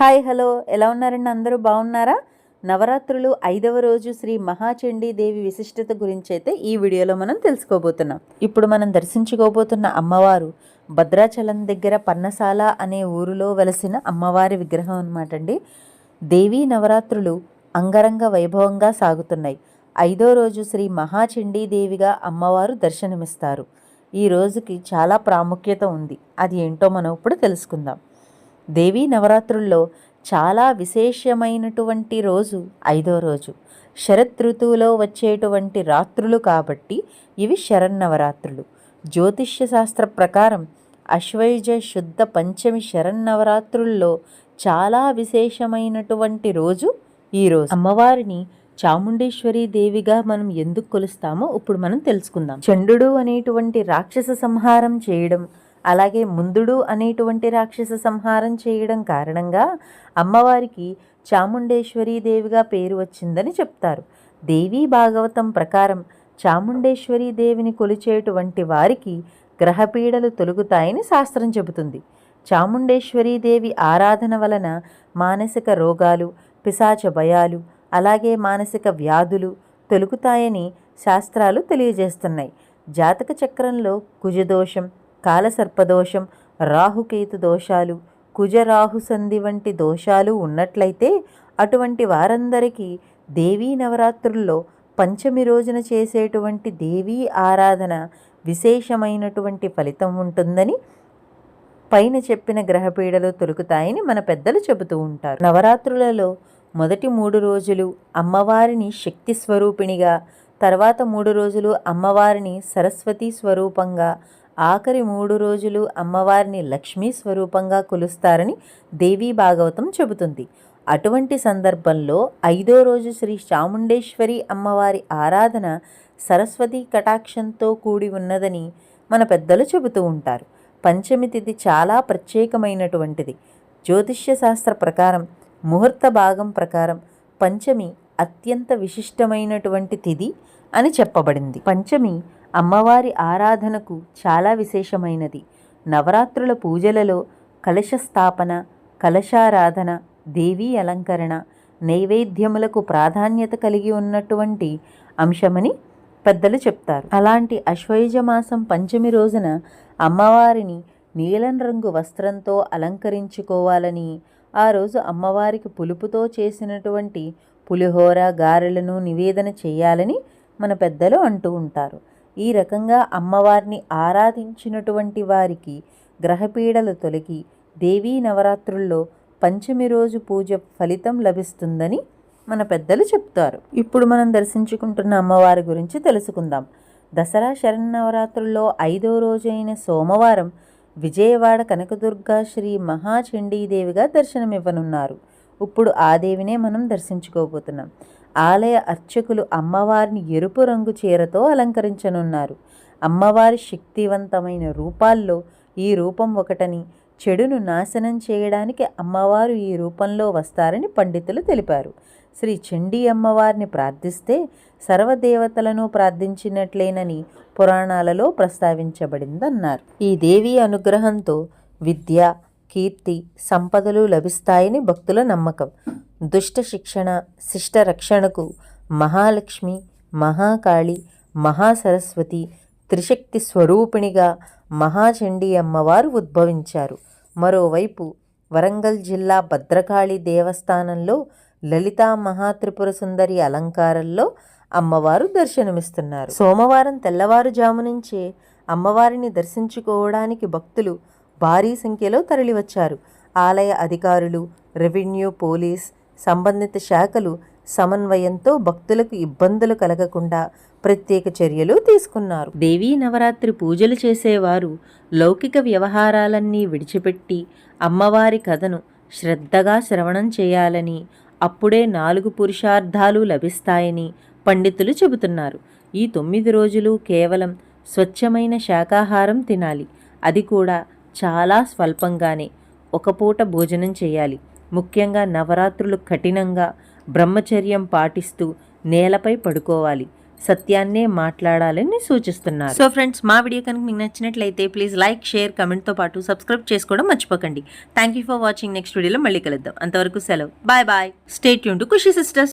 Hi hello. ఎలా ఉన్నారండి? అందరూ బాగున్నారా? నవరాత్రులు ఐదవ రోజు శ్రీ మహాచండీ దేవి విశిష్టత గురించి అయితే ఈ వీడియోలో మనం తెలుసుకోబోతున్నాం. ఇప్పుడు మనం దర్శించుకోబోతున్న అమ్మవారు భద్రాచలం దగ్గర పన్నసాల అనే ఊరిలో వెలసిన అమ్మవారి విగ్రహం అనమాట అండి. దేవీ నవరాత్రులు అంగరంగ వైభవంగా సాగుతున్నాయి. ఐదో రోజు శ్రీ మహాచండీ దేవిగా అమ్మవారు దర్శనమిస్తారు. ఈ రోజుకి చాలా ప్రాముఖ్యత ఉంది. అది ఏంటో మనం ఇప్పుడు తెలుసుకుందాం. దేవీ నవరాత్రుల్లో చాలా విశేషమైనటువంటి రోజు ఐదో రోజు. శరత్ ఋతువులో వచ్చేటువంటి రాత్రులు కాబట్టి ఇవి శరన్నవరాత్రులు జ్యోతిష్య శాస్త్ర ప్రకారం అశ్వయుజ శుద్ధ పంచమి శరన్నవరాత్రుల్లో చాలా విశేషమైనటువంటి రోజు ఈ రోజు. అమ్మవారిని చాముండేశ్వరి దేవిగా మనం ఎందుకు కొలుస్తామో ఇప్పుడు మనం తెలుసుకుందాం. చండు అనేటువంటి రాక్షస సంహారం చేయడం అలాగే ముందుడు అనేటువంటి రాక్షస సంహారం చేయడం కారణంగా అమ్మవారికి చాముండేశ్వరీ దేవిగా పేరు వచ్చిందని చెప్తారు. దేవీ భాగవతం ప్రకారం చాముండేశ్వరీ దేవిని కొలిచేటువంటి వారికి గ్రహపీడలు తొలుగుతాయని శాస్త్రం చెబుతుంది. చాముండేశ్వరీ దేవి ఆరాధన వలన మానసిక రోగాలు పిశాచ భయాలు అలాగే మానసిక వ్యాధులు తొలుగుతాయని శాస్త్రాలు తెలియజేస్తున్నాయి. జాతక చక్రంలో కుజదోషం కాలసర్పదోషం రాహుకేతు దోషాలు కుజరాహు సంధి వంటి దోషాలు ఉన్నట్లయితే అటువంటి వారందరికీ దేవీ నవరాత్రుల్లో పంచమి రోజున చేసేటువంటి దేవీ ఆరాధన విశేషమైనటువంటి ఫలితం ఉంటుందని పైన చెప్పిన గ్రహపీడలు తొలుకుతాయని మన పెద్దలు చెబుతూ ఉంటారు. నవరాత్రులలో మొదటి మూడు రోజులు అమ్మవారిని శక్తి స్వరూపిణిగా తర్వాత మూడు రోజులు అమ్మవారిని సరస్వతి స్వరూపంగా ఆఖరి మూడు రోజులు అమ్మవారిని లక్ష్మీ స్వరూపంగా కొలుస్తారని దేవీ భాగవతం చెబుతుంది. అటువంటి సందర్భంలో ఐదో రోజు శ్రీ చాముండేశ్వరి అమ్మవారి ఆరాధన సరస్వతి కటాక్షంతో కూడి ఉన్నదని మన పెద్దలు చెబుతూ ఉంటారు. పంచమి తిథి చాలా ప్రత్యేకమైనటువంటిది. జ్యోతిష్య శాస్త్ర ప్రకారం ముహూర్త భాగం ప్రకారం పంచమి అత్యంత విశిష్టమైనటువంటి తిథి అని చెప్పబడింది. పంచమి అమ్మవారి ఆరాధనకు చాలా విశేషమైనది. నవరాత్రుల పూజలలో కలశ స్థాపన కలశారాధన దేవీ అలంకరణ నైవేద్యములకు ప్రాధాన్యత కలిగి ఉన్నటువంటి అంశమని పెద్దలు చెప్తారు. అలాంటి అశ్వయుజ మాసం పంచమి రోజున అమ్మవారిని నీలం రంగు వస్త్రంతో అలంకరించుకోవాలని ఆ రోజు అమ్మవారికి పులుపుతో చేసినటువంటి పులిహోర గారెలను నివేదన చేయాలని మన పెద్దలు అంటూ ఉంటారు. ఈ రకంగా అమ్మవారిని ఆరాధించినటువంటి వారికి గ్రహపీడలు తొలగి దేవీ నవరాత్రుల్లో పంచమి రోజు పూజ ఫలితం లభిస్తుందని మన పెద్దలు చెప్తారు. ఇప్పుడు మనం దర్శించుకుంటున్న అమ్మవారి గురించి తెలుసుకుందాం. దసరా శరన్నవరాత్రుల్లో ఐదో రోజైన సోమవారం విజయవాడ కనకదుర్గా శ్రీ మహాచండీదేవిగా దర్శనమివ్వనున్నారు. ఇప్పుడు ఆ దేవినే మనం దర్శించుకోబోతున్నాం. ఆలయ అర్చకులు అమ్మవారిని ఎరుపు రంగు చీరతో అలంకరించనున్నారు. అమ్మవారి శక్తివంతమైన రూపాల్లో ఈ రూపం ఒకటని చెడును నాశనం చేయడానికి అమ్మవారు ఈ రూపంలో వస్తారని పండితులు తెలిపారు. శ్రీ చండీ అమ్మవారిని ప్రార్థిస్తే సర్వదేవతలను ప్రార్థించినట్లేనని పురాణాలలో ప్రస్తావించబడిందన్నారు. ఈ దేవి అనుగ్రహంతో విద్య కీర్తి సంపదలు లభిస్తాయని భక్తుల నమ్మకం. దుష్ట శిక్షణ శిష్ట రక్షణకు మహాలక్ష్మి మహాకాళి మహాసరస్వతి త్రిశక్తి స్వరూపిణిగా మహాచండీ అమ్మవారు ఉద్భవించారు. మరోవైపు వరంగల్ జిల్లా భద్రకాళి దేవస్థానంలో లలితా మహాత్రిపుర సుందరి అలంకారంలో అమ్మవారు దర్శనమిస్తున్నారు. సోమవారం తెల్లవారుజాము నుంచే అమ్మవారిని దర్శించుకోవడానికి భక్తులు భారీ సంఖ్యలో తరలివచ్చారు. ఆలయ అధికారులు రెవెన్యూ పోలీస్ సంబంధిత శాఖలు సమన్వయంతో భక్తులకు ఇబ్బందులు కలగకుండా ప్రత్యేక చర్యలు తీసుకున్నారు. దేవీ నవరాత్రి పూజలు చేసేవారు లౌకిక వ్యవహారాలన్నీ విడిచిపెట్టి అమ్మవారి కథను శ్రద్ధగా శ్రవణం చేయాలని అప్పుడే నాలుగు పురుషార్థాలు లభిస్తాయని పండితులు చెబుతున్నారు. ఈ తొమ్మిది రోజులు కేవలం స్వచ్ఛమైన శాకాహారం తినాలి. అది కూడా చాలా స్వల్పంగానే ఒక పూట భోజనం చేయాలి. ముఖ్యంగా నవరాత్రులు కఠినంగా బ్రహ్మచర్యం పాటిస్తూ నేలపై పడుకోవాలి. సత్యాన్నే మాట్లాడాలని సూచిస్తున్నారు. సో ఫ్రెండ్స్ మా వీడియో కనుక మీకు నచ్చినట్లయితే ప్లీజ్ లైక్ షేర్ కమెంట్తో పాటు సబ్స్క్రైబ్ చేసుకోవడం మర్చిపోకండి. Thank you for watching next వీడియోలో మళ్ళీ కలుద్దాం. అంతవరకు సెలవు. బాయ్ బాయ్ స్టేట్ యూన్ టు ఖుషి సిస్టర్స్